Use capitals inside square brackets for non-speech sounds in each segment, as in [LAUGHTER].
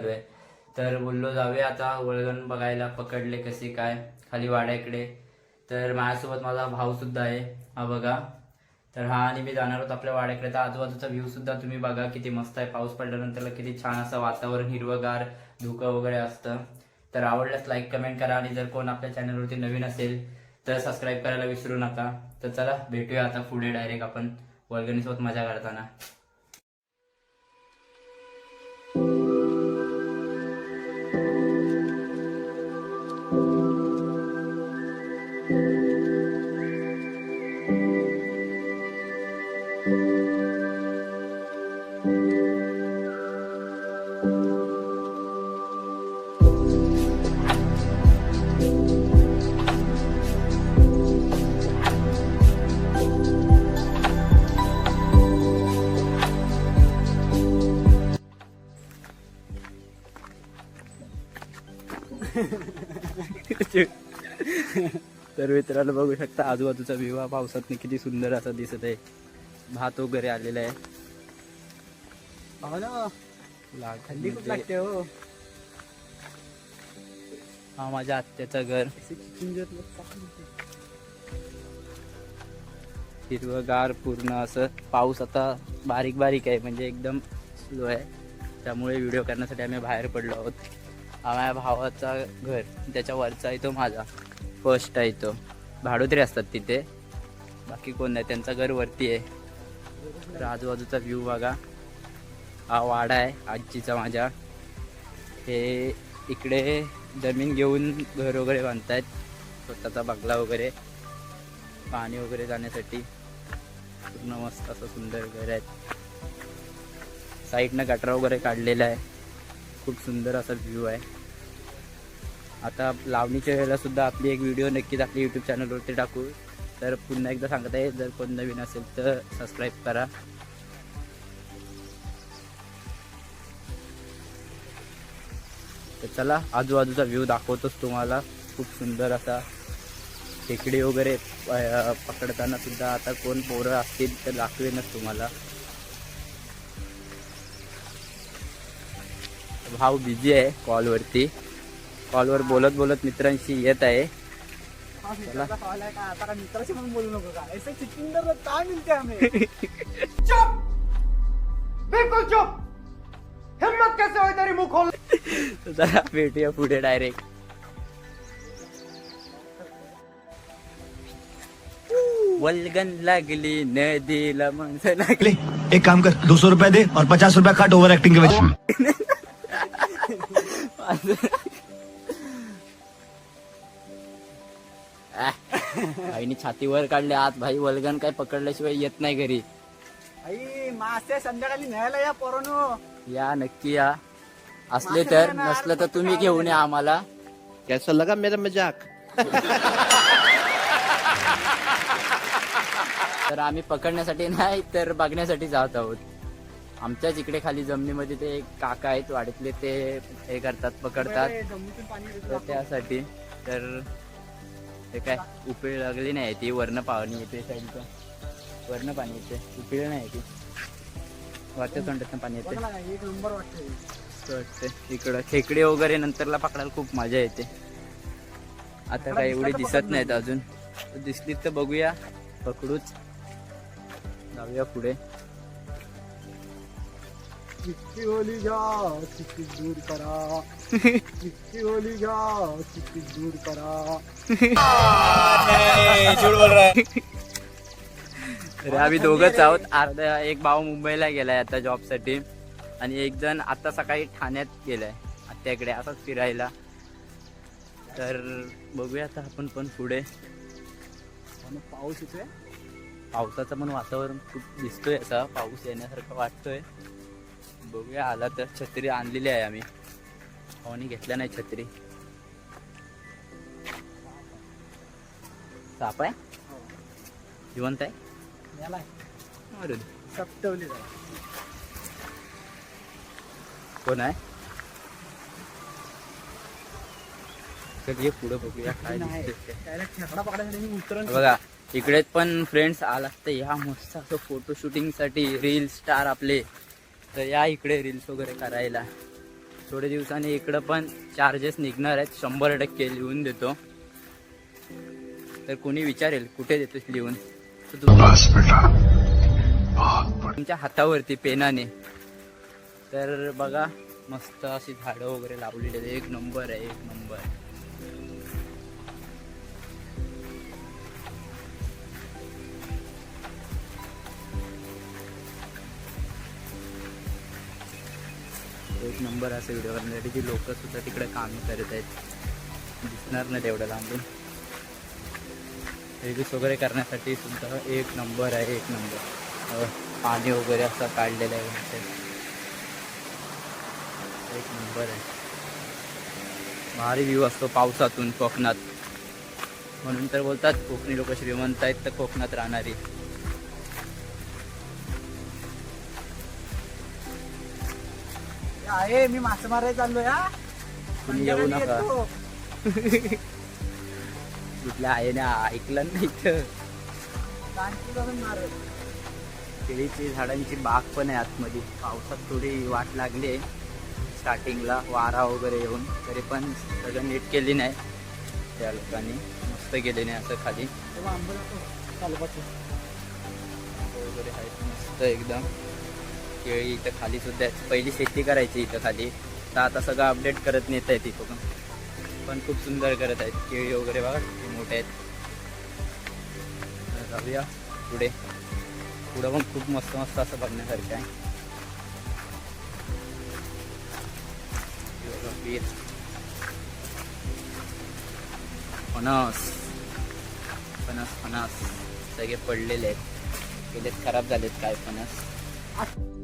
चालू आहे तर बोललो जाऊया आता वळगण बघायला पकडले कसे काय खाली वाड्याकडे. तर माझ्यासोबत माझा भाऊ सुद्धा आहे हा बघा. तर हा आणि मी जाणार होतो आपल्या वाड्याकडे. तर आजूबाजूचा व्ह्यू सुद्धा तुम्ही बघा किती मस्त आहे. पाऊस पडल्यानंतर किती छान असं वातावरण हिरवगार धुकं वगैरे असतं. तर आवडल्यास लाईक कमेंट करा आणि जर कोण आपल्या चॅनलवरती नवीन असेल तर सबस्क्राईब करायला विसरू नका. तर चला भेटूया आता पुढे डायरेक्ट आपण. वर्गणीसोबत मजा करताना. [LAUGHS] तर मित्रांनो बघू शकता आजूबाजूचा विवाह पावसात किती सुंदर असा दिसत आहे. भात वगैरे आलेला आहे. हो म्हणजे लागते हो. हा माझ्या आत्याचं घर. हिरवगार पूर्ण असं पाऊस आता बारीक बारीक आहे म्हणजे एकदम स्लो आहे. त्यामुळे व्हिडिओ करण्यासाठी आम्ही बाहेर पडलो आहोत. माझ्या भावाचा घर त्याच्या वरचा आहे तो माझा. फर्स्ट आहे तो. भाडोत्री असतात तिथे. बाकी कोण नाही त्यांचं घर वरती आहे. तर आजूबाजूचा व्ह्यू बघा. हा वाडा आहे आजीचा माझ्या. हे इकडे जमीन घेऊन घर वगैरे बांधतायत. स्वतःचा बंगला वगैरे. पाणी वगैरे जाण्यासाठी. पूर्ण मस्त असं सुंदर घर आहे साईडनं गटरा वगैरे काढलेला आहे. खूप सुंदर असा व्ह्यू आहे. आता लावणीच्या वेळेला सुद्धा आपली एक व्हिडिओ नक्कीच आपल्या यूट्यूब चॅनलवरती टाकू. तर पुन्हा एकदा सांगत आहे जर कोण नवीन असेल तर सबस्क्राईब करा. तर चला आजूबाजूचा व्ह्यू दाखवतोच तुम्हाला. खूप सुंदर असा खेकडे वगैरे पकडताना सुद्धा आता कोण पोरं असतील तर दाखवेनच तुम्हाला. भाऊ बिझी आहे कॉलवरती कॉलवर बोलत बोलत मित्रांशी येत आहे. [LAUGHS] भेटूया पुढे डायरेक्ट वल्गन लागली नदीला माणसं लागली. एक काम कर दो सौ रुपया दे और पचास रुपया काट ओवर एक्टिंग के वजह से. [LAUGHS] आईने छातीवर काढले आत भाई वल्गन काय पकडल्याशिवाय येत नाही घरी. आई मासे संध्याकाळी न्यायला या पोरानो. या नक्की या. असले तर नसलं तर तुम्ही घेऊन या आम्हाला. कैसा लगा मेरा मजाक? [LAUGHS] तर आम्ही पकडण्यासाठी नाही तर बघण्यासाठी जात आहोत. आमच्याच इकडे खाली जमिनीमध्ये ते एक काका आहेत वाडीतले ते हे करतात पकडतात. तर त्यासाठी तर ते काय उपेळ लागली नाही ती वर्ण पाणी येते साईडचं. वर्ण पाणी येते उपेळ नाही ती. वरच्या तोंडातनं पाणी येते. एक नंबर वाटते वाटतं इकडं खेकडे वगैरे नंतरला पकडायला खूप मजा येते. आता काय एवढी दिसत नाहीत अजून. दिसलीत तर बघूया. पकडूच. जाऊया पुढे. चिट्टी ओली घ्या चिट्टी दूर करा. चिट्टी ओली घ्या चिट्टी दूर करा. तर आम्ही दोघंच आहोत. अर्धा एक भाऊ मुंबईला गेलाय आता जॉबसाठी. आणि एक जण आता सकाळी ठाण्यात गेलाय आत्याकडे असंच फिरायला. तर बघूया आता आपण पण पुढे. पाऊस येतोय पावसाचं पण वातावरण खूप दिसतोय असा. पाऊस येण्यासारखं वाटतोय. बघूया आला तर छत्री आणलेली आहे आम्ही. भावानी घेतल्या नाही छत्री. साप आहे? जिवंत आहे? अरे. कोण आहे? पुढं बघूया काय बघा इकडे पण फ्रेंड्स आला तर ह्या मस्त असं फोटो शूटिंगसाठी रील स्टार आपले. तर या इकडे रील्स वगैरे करायला. थोड्या दिवसांनी इकडं पण चार्जेस निघणार आहेत. शंभर टक्के लिहून देतो. तर कोणी विचारेल कुठे देतोस लिहून? तर तू- तुमच्या हातावरती पेनाने. तर बघा मस्त अशी झाडं वगैरे लावलेली आहेत. एक नंबर आहे एक नंबर एक नंबर असं व्हिडिओ करण्यासाठी की लोक सुद्धा तिकडे काम करत आहेत. दिसणार नाही तेवढं लांबून. रिव्ह्यूज वगैरे करण्यासाठी सुद्धा एक नंबर आहे एक नंबर. पाणी वगैरे असं काढलेलं आहे एक नंबर आहे. भारी व्ह्यू असतो पावसातून कोकणात. म्हणून तर बोलतात कोकणी लोक श्रीमंत आहेत तर कोकणात राहणारी. आहे मी मासे मारायला चाललो या तुम्ही येऊ नका. कुठल्या [LAUGHS] आईने ऐकलं नाही. केळीची झाडांची बाग पण आहे आतमध्ये. पावसात थोडी वाट लागली. आहे स्टार्टिंगला वारा वगैरे येऊन तरी पण सगळं नीट केली नाही. त्या लोकांनी मस्त केली नाही असं खाली. वगैरे आहेत मस्त एकदम. केळी इथं खाली सुद्धा पहिली शेती करायची इथं खाली. तर आता सगळं अपडेट करत नेत आहेत इथं पण. पण खूप सुंदर करत आहेत. केळी वगैरे बघा किती मोठे आहेत. जाऊया पुढे. पुढं पण खूप मस्त मस्त असं बघण्यासारखं आहे. फणस. फणस फणस. सगळे पडलेले आहेत. गेलेत खराब झालेत काय फणस?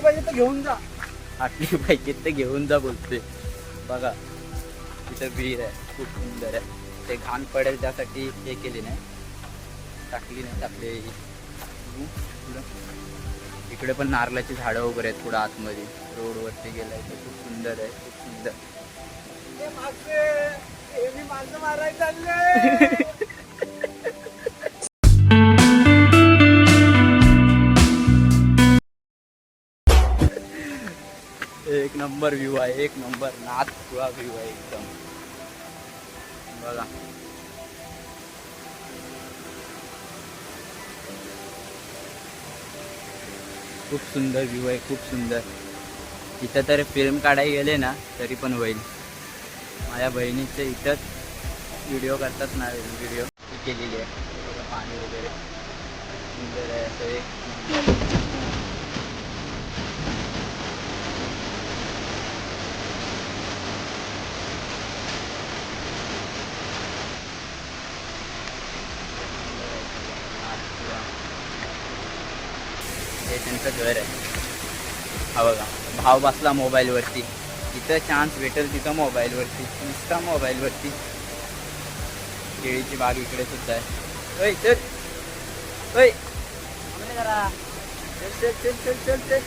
किती पाहिजे तर घेऊन जा. आटली पाहिजे ते घेऊन जा बोलते बघा तिथं विहीर आहे खूप सुंदर आहे. ते घाण पडेल त्यासाठी हे केली नाही. टाकली नाही टाकली. इकडे पण नारळाची झाडं वगैरे आहेत पुढं आतमध्ये. रोडवरती गेलाय ते खूप सुंदर आहे खूप सुंदर. ए, मासे ए, मी मासे मारायला [LAUGHS] नंबर व्ह्यू आहे एक नंबर नाथ पुरा व्ह्यू आहे एकदम. बघा. खूप सुंदर व्ह्यू आहे खूप सुंदर. इथं तर फिल्म काढायला गेले ना तरी पण होईल. माझ्या बहिणीचे इथंच व्हिडिओ करतात ना व्हिडिओ केलेली आहे. पाणी वगैरे. सुंदर आहे असं एक हे त्यांचं घर आहे. हा बघा भाव बसला मोबाईलवरती. जिथं चान्स भेटेल तिथं मोबाईलवरती नुसता मोबाईलवरती. केळीची बाग इकडे सुद्धा आहे. ओय चल. ओय. जरा. चल चल चल चल चल चल.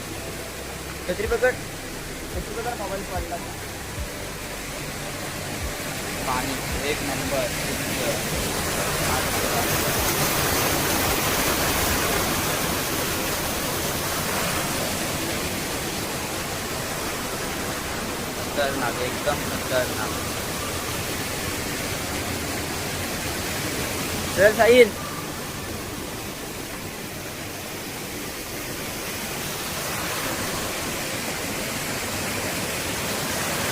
छत्री पकड. छत्री पकड मोबाईल पडला. पाणी एक नंबर खतरनाक एकदम खतरनाक. चल साहिल.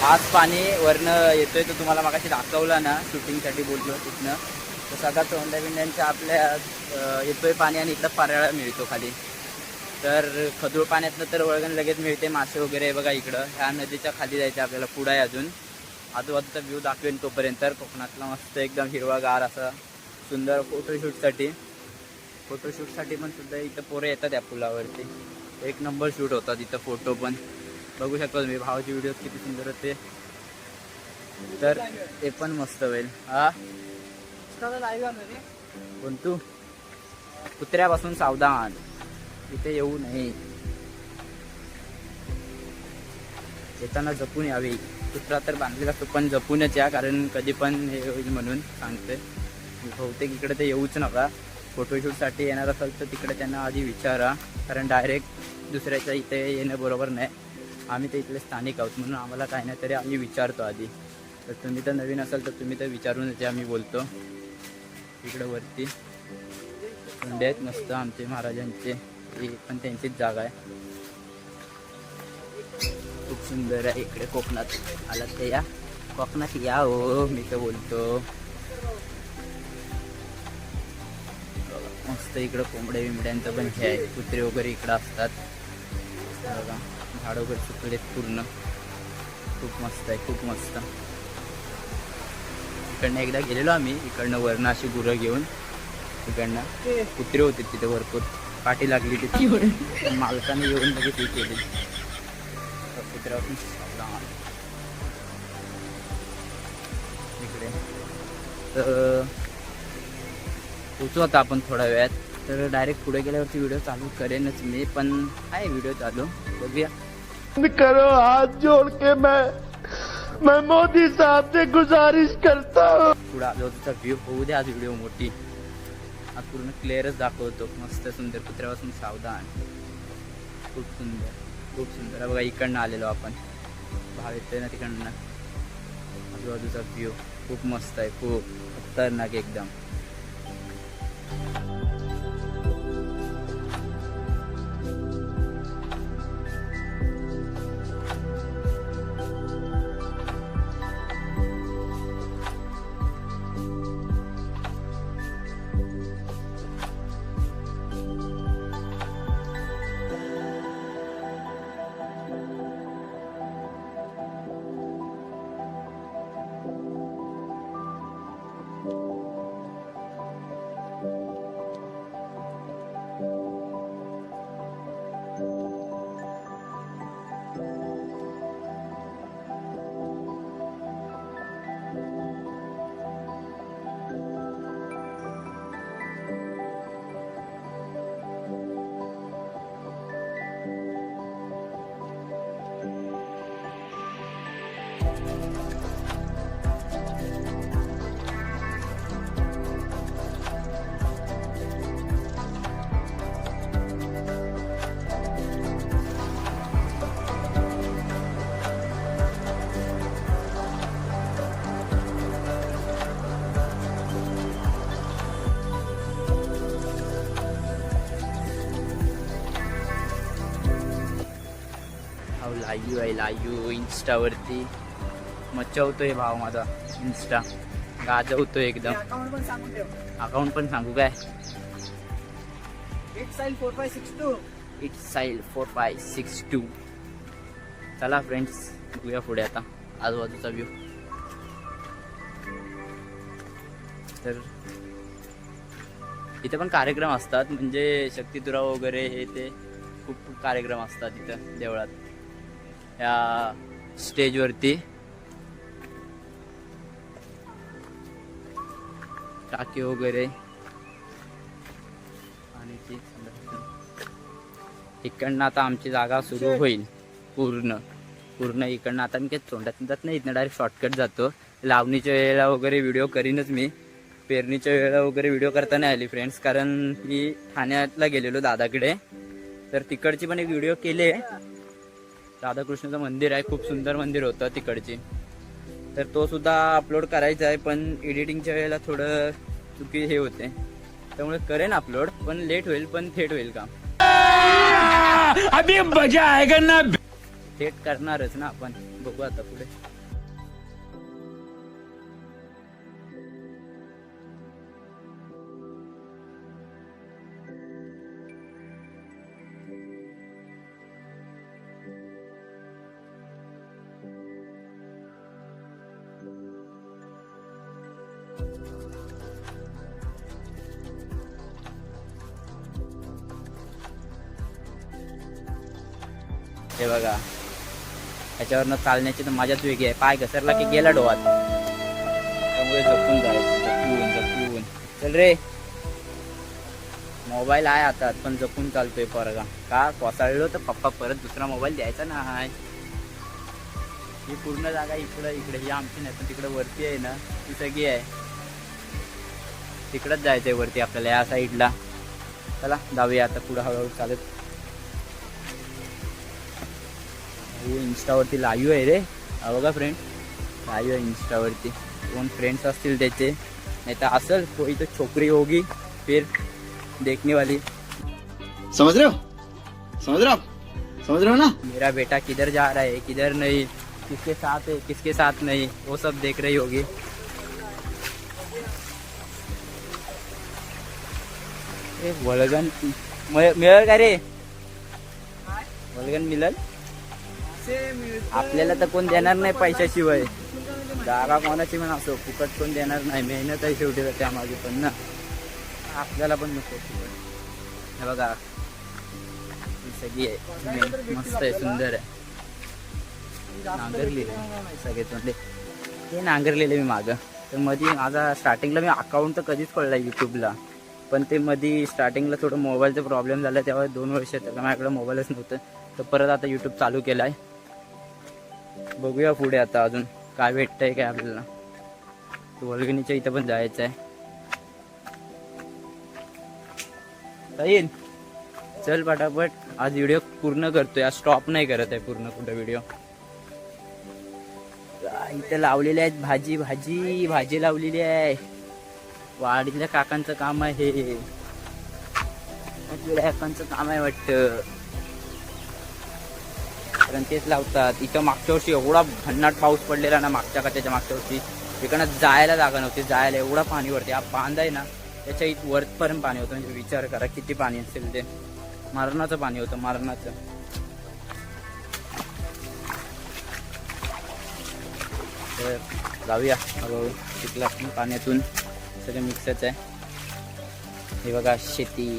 आज पाणी वरनं येतोय तो तुम्हाला मागाशी दाखवला ना शूटिंगसाठी बोललो तिथनं. तर सगळा तोंडाबिंड्यांच्या आपल्या येतोय पाणी आणि इकडं पाराळा मिळतो खाली. तर खदूळ पाण्यातनं तर वळगण लगेच मिळते मासे वगैरे बघा इकडं. ह्या नदीच्या खाली जायचं आपल्याला पुढं आहे अजून. आजूबाजूचा व्ह्यू दाखवेन तोपर्यंत. तर कोकणातला मस्त एकदम हिरवागार असा सुंदर फोटोशूटसाठी फोटोशूटसाठी पण सुद्धा इथं पोरं येतात या पुलावरती. एक नंबर शूट होतात इथं फोटो पण. बघू शकतो तुम्ही भावाचे व्हिडिओ किती सुंदर होते तर ते पण मस्त होईल. हा? लाईव्ह आलो रे कोण तू? कुत्र्यापासून सावधान. इथे येऊ नये. येताना जपून यावे. कुत्रा तर बांधलेला असतो पण जपूनच या कारण कधी पण हे होईल म्हणून सांगते बहुतेक इकडे ते येऊच नका. फोटोशूटसाठी येणार असाल तर तिकडे त्यांना आधी विचारा कारण डायरेक्ट दुसऱ्याच्या इथे येणं बरोबर नाही. आम्ही तर इथले स्थानिक आहोत म्हणून आम्हाला काही नाही तरी आम्ही विचारतो आधी. तर तुम्ही तर नवीन असाल तर तुम्ही तर विचारूनच या आम्ही बोलतो. इकडं वरती. कुंडे आहेत मस्त आमचे महाराजांचे. ही पण त्यांचीच जागा आहे. खूप सुंदर आहे इकडे कोकणात. आलात ते या. कोकणात या हो मी तर बोलतो. मस्त इकडं कोंबड्या बिंबड्यांचं पण हे आहे कुत्रे वगैरे इकडं असतात. बघा झाड वगैरे सुकलेत पूर्ण. खूप मस्त आहे खूप मस्त. इकडनं एकदा गेलेलो आम्ही. इकडनं वरणं अशी गुरं घेऊन. इकडनं कुत्रे होते तिथे भरपूर. पाठी लागली तिथे पण मालकाने येऊन लगेच हे केली. इकडे. तर पोचू आता आपण थोड्या वेळात. तर डायरेक्ट पुढे गेल्यावरती व्हिडिओ चालू करेनच मी पण आहे व्हिडिओ चालू. बघूया. करो हाथ जोड़ के मैं मैं मोदी साहब से गुजारिश करता हूँ। पुढे आजूबाजूचा व्ह्यू होऊ दे आज व्हिडिओ मोठी. आज पूर्ण क्लिअरच दाखवतो. मस्त सुंदर कुत्र्यापासून सावधान. खूप सुंदर खूप सुंदर. बघा इकडनं आलेलो आपण. भाव येतोय ना तिकडनं? आजूबाजूचा व्ह्यू खूप मस्त आहे खूप खतरनाक एकदम. अहो आयला आहे लाईव्ह इन्स्टावरती मचवतोय भाव माझा इन्स्टा गाजवतोय एकदम. अकाउंट पण पण सांगू काय? एट साईल फोर फाय सिक्स टू साईल फोर फाय सिक्स टू चला फ्रेंड्स बघूया पुढे आता. आजूबाजूचा व्ह्यू तर इथे पण कार्यक्रम असतात. म्हणजे शक्तितुरा वगैरे हे ते खूप खूप कार्यक्रम असतात इथं देवळात. या स्टेजवरती. टाके वगैरे. आणि ते इकडनं आता आमची जागा सुरू होईल. पूर्ण. पूर्ण इकडनं आता मी काही तोंडात जात नाही इथनं डायरेक्ट शॉर्टकट जातो. लावणीच्या वेळेला वगैरे व्हिडिओ करीनच मी. पेरणीच्या वेळेला वगैरे व्हिडिओ करता नाही आली फ्रेंड्स कारण मी ठाण्याला गेलेलो दादाकडे. तर तिकडची पण एक व्हिडिओ केली आहे. राधाकृष्णाचं मंदिर आहे खूप सुंदर मंदिर होतं तिकडची. तर तो सुद्धा अपलोड करायचा आहे पण एडिटिंगच्या वेळेला थोडं चुकी हे होते. त्यामुळे करेन अपलोड पण लेट होईल पण थेट होईल काम. अभी मजा आएगा ना. थेट करणारच ना आपण. बघू आता पुढे. हे बघा. त्याच्यावरनं चालण्याची तर मजाच वेगळी आहे. पाय घसरला की गेला डोळात त्यामुळे जपून जायचं. जपून जपून चल रे. मोबाईल आहे आता पण जपून चालतोय परगा. का? कोसळलो तर पप्पा परत दुसरा मोबाईल द्यायचा नाही. ही पूर्ण जागा इकडं इकडे. ही आमची नाही पण तिकडे वरती आहे ना ती सगळी आहे. तिकडंच जायचंय वरती आपल्याला या साईडला चला जाऊया आता पुढं हळूहळू चालत. इन्स्टावरती लाईव्ह आहे रे. हा बघा फ्रेंड लाईव्ह आहे इन्स्टावरती कोण फ्रेंड्स असतील त्याचे. नाही तर असल कोई तो छोकरी होगी फिर देखने वाली समझ रहे हो? समझ रहे हो समझ रहे हो ना? मेरा बेटा किधर जा रहा है किधर नहीं? किसके साथ है किसके साथ नहीं? वो सब देख रही होगी. ए वळगन मिळ- मिळेल का रे? वळगन मिळेल आपल्याला तर कोण देणार नाही पैशाशिवाय. जागा कोणाची पण असो फुकट कोण देणार नाही. मेहनत आहे शेवटी त्यामागे पण ना. आपल्याला पण नको हे बघा. सगळी आहे. मस्त आहे सुंदर आहे. नांगरलेले सगळे तोंडे. ते नांगरलेले मी मागं. तर मध्ये माझा स्टार्टिंगला मी अकाउंट तर कधीच खोलला युट्यूबला पण ते मध्ये स्टार्टिंगला थोडं मोबाईलचा प्रॉब्लेम झाला तेव्हा दोन वर्ष तर माझ्याकडे मोबाईलच नव्हतं. तर परत आता युट्यूब चालू केला आहे बघूया पुढे आता अजून काय भेटतंय काय आपल्याला. वल्गणीच्या इथं पण जायचं आहे येईल चल पटापट. आज व्हिडिओ पूर्ण करतोय. आज स्टॉप नाही करत आहे पूर्ण कुठं व्हिडिओ इथं लावलेले आहेत भाजी भाजी भाजी लावलेली आहे. वाडीतल्या काकांचं काम आहे. हे काकांचं काम आहे वाटतं. कारण तेच लावतात. इथं मागच्या वर्षी एवढा भन्नाट पाऊस पडलेला ना मागच्या का त्याच्या मागच्या वर्षी. इकडनं जायला जागा नव्हती. जायला एवढा पाणी वरती. हा बांध आहे ना त्याच्या इथं वरपर्यंत पाणी होतं. म्हणजे विचार करा किती पाणी असेल ते. मरणाचं पाणी होतं मरणाचं. तर जाऊया. हळूहळू तिथलं पाण्यातून. सगळं मिक्सच आहे. हे बघा शेती.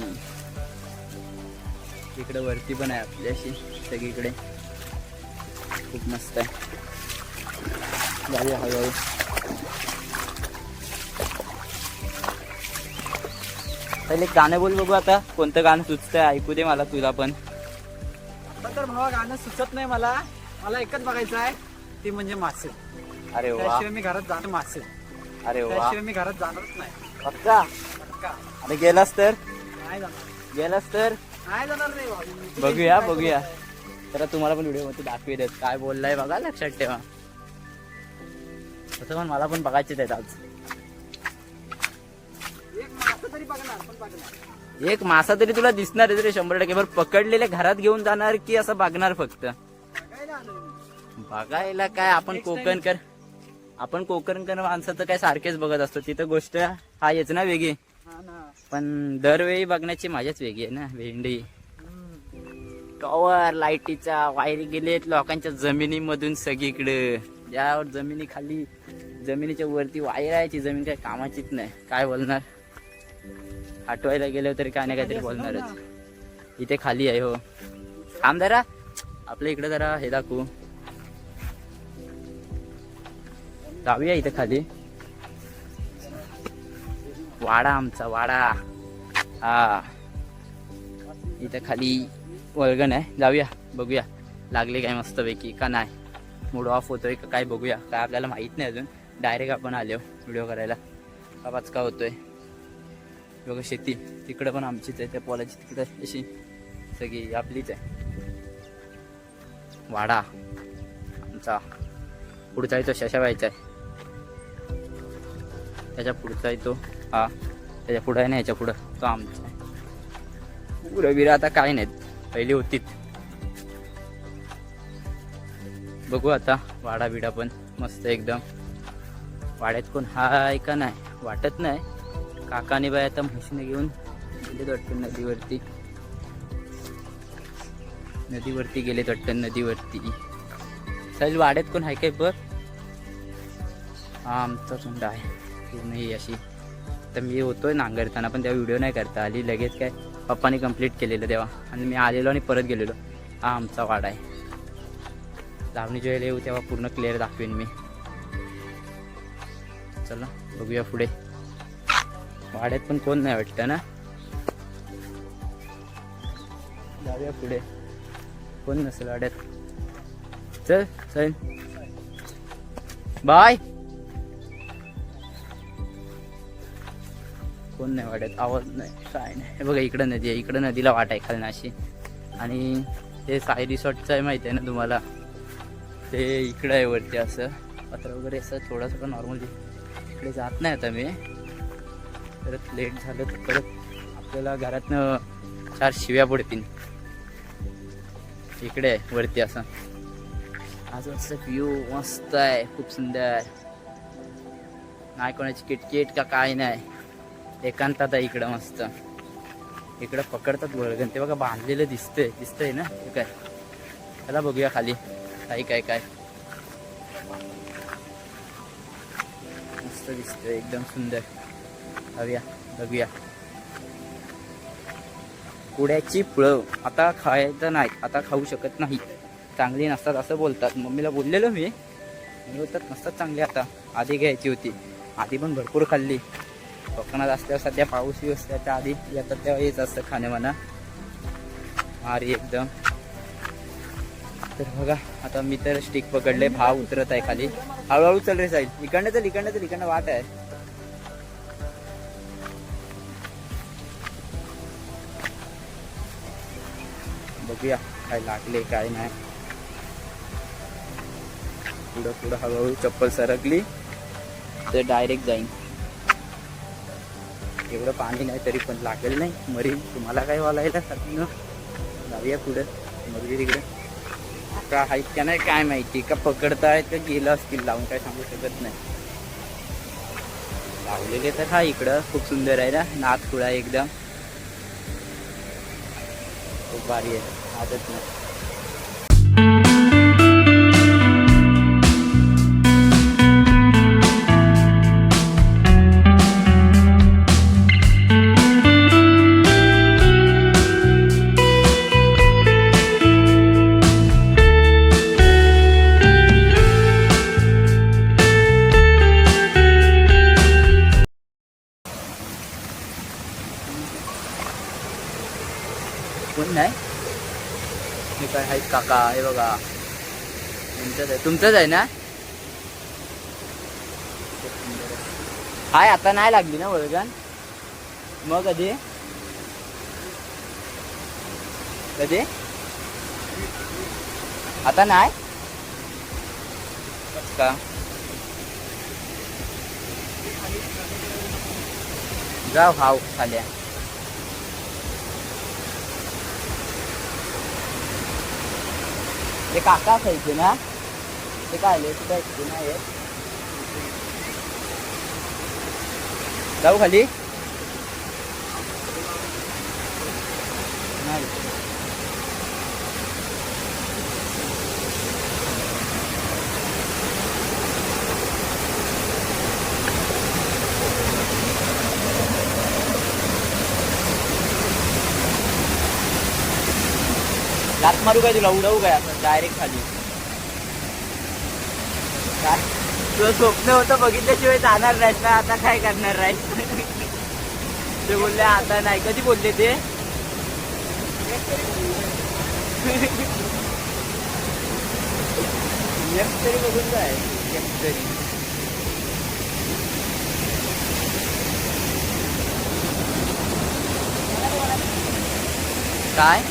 इकडे वरती पण आहे आपल्याशी सगळीकडे. खूप मस्त आहे. जाऊया हळूहळू. पहिले गाणं बोल बघू आता. कोणतं गाणं सुचतंय ऐकू दे मला तुला पण. तर भावा गाणं सुचत नाही मला. मला एकच बघायचं आहे. ते म्हणजे मासे. अरे त्याशिवाय मी घरात जाणार मासे. अरे त्याशिवाय मी घरात जाणारच नाही. पक्का? अरे गेलास तर? नाही जाणार. गेलास तर? नाही जाणार नाही बघूया बघूया? तर तुम्हाला पण व्हिडिओमध्ये दाखवी देत काय बोललाय बघा लक्षात ठेवा. तसं पण मला पण बघायचे आहेत आज. एक मासं तरी बघणार पण बघणार एक मासा तरी तुला दिसणार आहे रे शंभर टक्के बरं पकडलेले घरात घेऊन जाणार की असं बघणार फक्त? बघायला काय आपण time. कोकणकर आपण कोकणकर माणसं तर काय सारखेच बघत असतो. तिथं गोष्ट हा येच ना वेगळी. पण दरवेळी बघण्याची मजाच वेगळी आहे ना भेंडी. टॉवर लाईटीचा वायरी गेलेत लोकांच्या जमिनीमधून सगळीकडे. ज्या जमिनी खाली जमिनीच्या वरती वायर आहे ती जमीन काय कामाचीच नाही. काय बोलणार? आठवायला गेलो तरी काय नाही काहीतरी बोलणारच. इथे खाली आहे हो. थांब जरा. आपल्या इकडे जरा हे दाखवू. जाऊया इथे खाली. वाडा आमचा वाडा. हा. इथं खाली. वर्गन आहे. जाऊया बघूया. लागले काय मस्तपैकी का नाही? मूड ऑफ होतोय का काय बघूया. काय आपल्याला माहीत नाही अजून. डायरेक्ट आपण आलो व्हिडिओ करायला. आवाज का होतोय? बघा शेती. तिकडं पण आमचीच आहे त्या पोलाची तिकडं अशी सगळी आपलीच आहे. वाडा. आमचा पुढचा आहे तो शशाबाईचा आहे. त्याच्या पुढचा आहे तो हा. त्याच्या पुढं आहे ना याच्या पुढं. तो आमचा आहे. पुरवीर आता काय नाहीत. पहिली होती. बघू आता वाडा बिडा पण मस्त एकदम. वाड्यात कोण हाय का नाही? वाटत नाही. काकाने बाय आता म्हशीने घेऊन गेलेत वाटतं नदीवरती. नदीवरती गेलेत वाटतं नदीवरती. चालेल वाड्यात कोण हाय काय बघ हा आमचा चुंडा आहे. पूर्ण ही अशी. तर मी होतोय नांगरताना पण तेव्हा व्हिडिओ नाही करता आली लगेच काय? पप्पाने कंप्लीट केलेलं तेव्हा आणि मी आलेलो आणि परत गेलेलो. हा आमचा वाडा आहे. लावणी जेवायला येऊ तेव्हा पूर्ण क्लिअर दाखवेन मी. चला बघूया पुढे. वाड्यात पण कोण नाही वाटतं ना? जाऊया पुढे. कोण नसेल वाड्यात? चल चल. बाय. कोण नाही वाटत आवाज नाही काय नाही. हे बघा इकडं नदी आहे इकडं नदीला वाट आहे खालना अशी आणि ते साई रिसॉर्टचं आहे माहिती आहे ना तुम्हाला? ते इकडं आहे वरती असं. पत्र वगैरे असं थोडंसं पण नॉर्मली इकडे जात नाही आता मी. परत लेट झालं तर परत आपल्याला घरातनं चार शिव्या पडतील इकडे आहे वरती असं. आज असं व्ह्यू मस्त आहे खूप सुंदर. नाही कोणाची किटकिट का काय नाही. एकांतात आहे इकडं मस्त. इकडं पकडतात वळगण ते बघा बांधलेलं दिसतंय. दिसतंय ना? हे काय? चला बघूया खाली. काही काय काय? मस्त दिसतंय. एकदम सुंदर. हव्या बघूया. कुड्याची पुळव आता खायचं नाही. आता खाऊ शकत नाही. चांगली नसतात असं बोलतात. मम्मीला बोललेलो मी बोलतात नसतात चांगली आता. आधी घ्यायची होती. आधी पण भरपूर खाल्ली. कोकणात असल्यावर सध्या पाऊस येऊस त्याच्या आधी येतात तेव्हा येत असतं खाणे म्हणा. भारी एकदम. तर बघा आता मी तर स्टिक पकडले भाव उतरत आहे खाली. हळूहळू चल रे साईड इकडनं तर इकडनं तर इकडनं वाट आहे. बघूया काय लागले काय नाही. पुढं पुढं हळूहळू चप्पल सरकली. तर डायरेक्ट जाईन. एवढं पाणी नाही तरी पण लागेल नाही. मरीन तुम्हाला काय वालायला जाऊया पुढं मर्जी तिकडे. का आहेत का नाही काय माहिती? का पकडताय का गेलं असतील लावून काय सांगू शकत नाही. लावलेले तर हा इकडं खूप सुंदर आहे ना नाथ खुळा आहे एकदम. खूप भारी आहे आदत नाही. काका हे बघा. तुमचंच आहे तुमचंच आहे ना? हाय आता नाही लागली ना वळगण? मग कधी कधी? आता नाही? का? जाऊ हाव खाल्या. ते काका खायचे ना ते काय आले ते काय जाऊ खाली नाही मारू काय तुला? उडवू काय असं डायरेक्ट खाली. काय? तुझं स्वप्न होतं बघितल्याशिवाय जाणार नाहीस ना? आता काय करणार राहीस ते बोलले आता नाही. कधी बोलले ते? तरी बघून जाय तरी काय?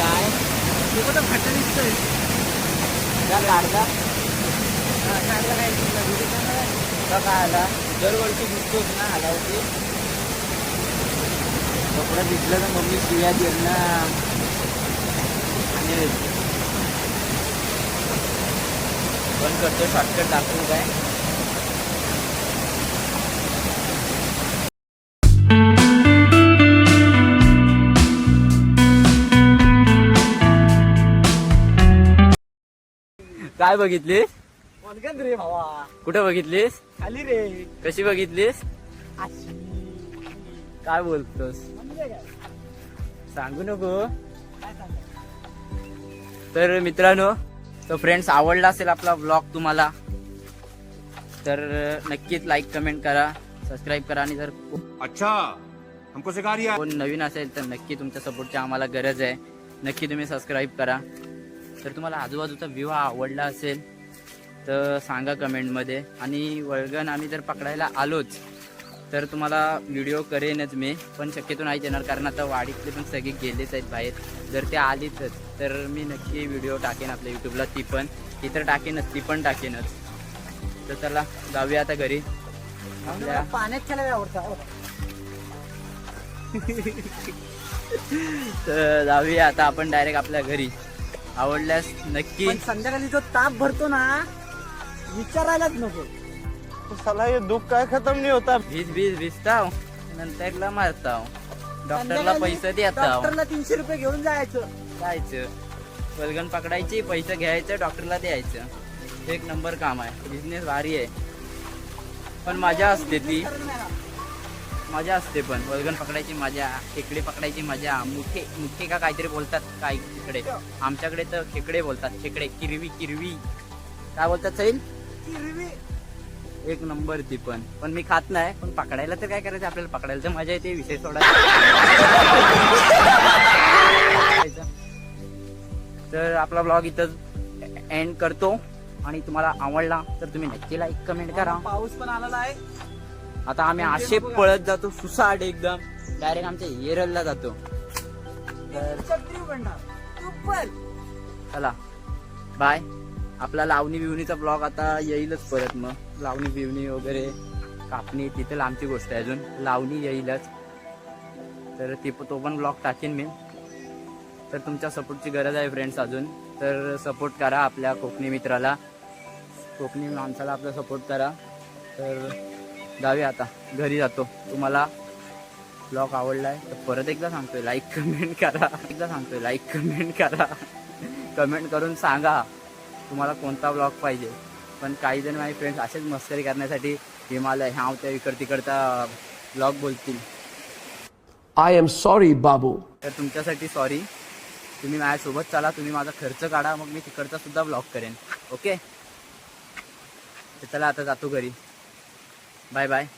काय? का काढला का काय आला दरवर्षी दिसतोच ना आला होती कपडा दिसला तर मम्मी शिव्या देईल ना. आणि बंद करतो शॉर्टकट दाखवू काय? काय बघितलीस? रे भावा. कुठं बघितलीस? खाली रे. कशी बघितलीस? अशी. काय बोलतोस? म्हणजे काय? सांगू नको. काय तर मित्रांनो तो फ्रेंड्स आवडला असेल आपला ब्लॉग तुम्हाला तर नक्कीच लाईक कमेंट करा सबस्क्राईब करा आणि जर अच्छा हमको सिखा कोण नवीन असेल तर नक्की तुमच्या सपोर्टची आम्हाला गरज आहे. नक्की तुम्ही सबस्क्राईब करा. तर तुम्हाला आजूबाजूचा व्ह्यू हा आवडला असेल तर सांगा कमेंटमध्ये. आणि वळगण आम्ही जर पकडायला आलोच तर तुम्हाला व्हिडिओ करेनच मी पण शक्यतो नाही येणार कारण आता वाडीतले पण सगळे गेलेच आहेत बाहेर. जर ते आलीच तर मी नक्की व्हिडिओ टाकेन आपल्या यूट्यूबला ती पण. ती तर टाकेनच ती पण टाकेनच. तर चला जाऊया आता घरी. आपल्या पाण्यात खेळायला आवडतं [LAUGHS] तर जाऊया आता आपण डायरेक्ट आपल्या घरी. आवडल्यास नक्की. पण संध्याकाळी जो ताप भरतो ना विचारायलाच नको. साला ये दुख का खत्म नहीं होता. वीज वीज भिजताव नंतरला मारताव. डॉक्टरला पैसे देताव. डॉक्टरला तीनशे रुपये घेऊन जायचं. जायचं. पलगण पकडायची पैसे घ्यायचं डॉक्टरला द्यायचं. एक नंबर काम आहे. बिझनेस भारी आहे. पण मजा असते ती. मजा असते पण. वल्गन पकडायची मजा खेकडे पकडायची मजा मुठे मुठे का काहीतरी बोलतात काय तिकडे? आमच्याकडे तर खेकडे बोलतात खेकडे किरवी किरवी. काय बोलतात सैल एक नंबर ती पण. पण मी खात नाही पण पकडायला तर काय करायचं? आपल्याला पकडायला तर मजा येते विषय सोडायचा तर आपला ब्लॉग इथं एंड करतो. आणि तुम्हाला आवडला तर तुम्ही नक्की लाईक कमेंट करा. पाऊस पण आलेला आहे. आता आम्ही असे पळत जातो सुसाट एकदम. डायरेक्ट आमच्या येरलला जातो. तर चला. बाय आपला लावणी बिवणीचा ब्लॉग आता येईलच परत मग. लावणी बिवणी वगैरे कापणी तिथे लांबची गोष्ट आहे अजून. लावणी येईलच. तर ती तो पण ब्लॉग टाकेन मी. तर तुमच्या सपोर्टची गरज आहे फ्रेंड्स अजून. तर सपोर्ट करा आपल्या कोकणी मित्राला. कोकणी माणसाला आपला सपोर्ट करा. तर जाऊया आता. घरी जातो. तुम्हाला ब्लॉग आवडलाय तर परत एकदा सांगतोय. लाईक कमेंट करा. एकदा सांगतोय. लाईक कमेंट करा. कमेंट करून सांगा तुम्हाला कोणता ब्लॉग पाहिजे. पण काही जण माझे फ्रेंड्स असेच मस्करी करण्यासाठी हिमालय ह्या त्या इकड तिकडचा ब्लॉग बोलतील. I am sorry, Babu. तर तुमच्यासाठी सॉरी तुम्ही माझ्यासोबत चला तुम्ही माझा खर्च काढा मग मी तिकडचा सुद्धा ब्लॉग करेन. ओके तर चला आता जातो घरी. Bye bye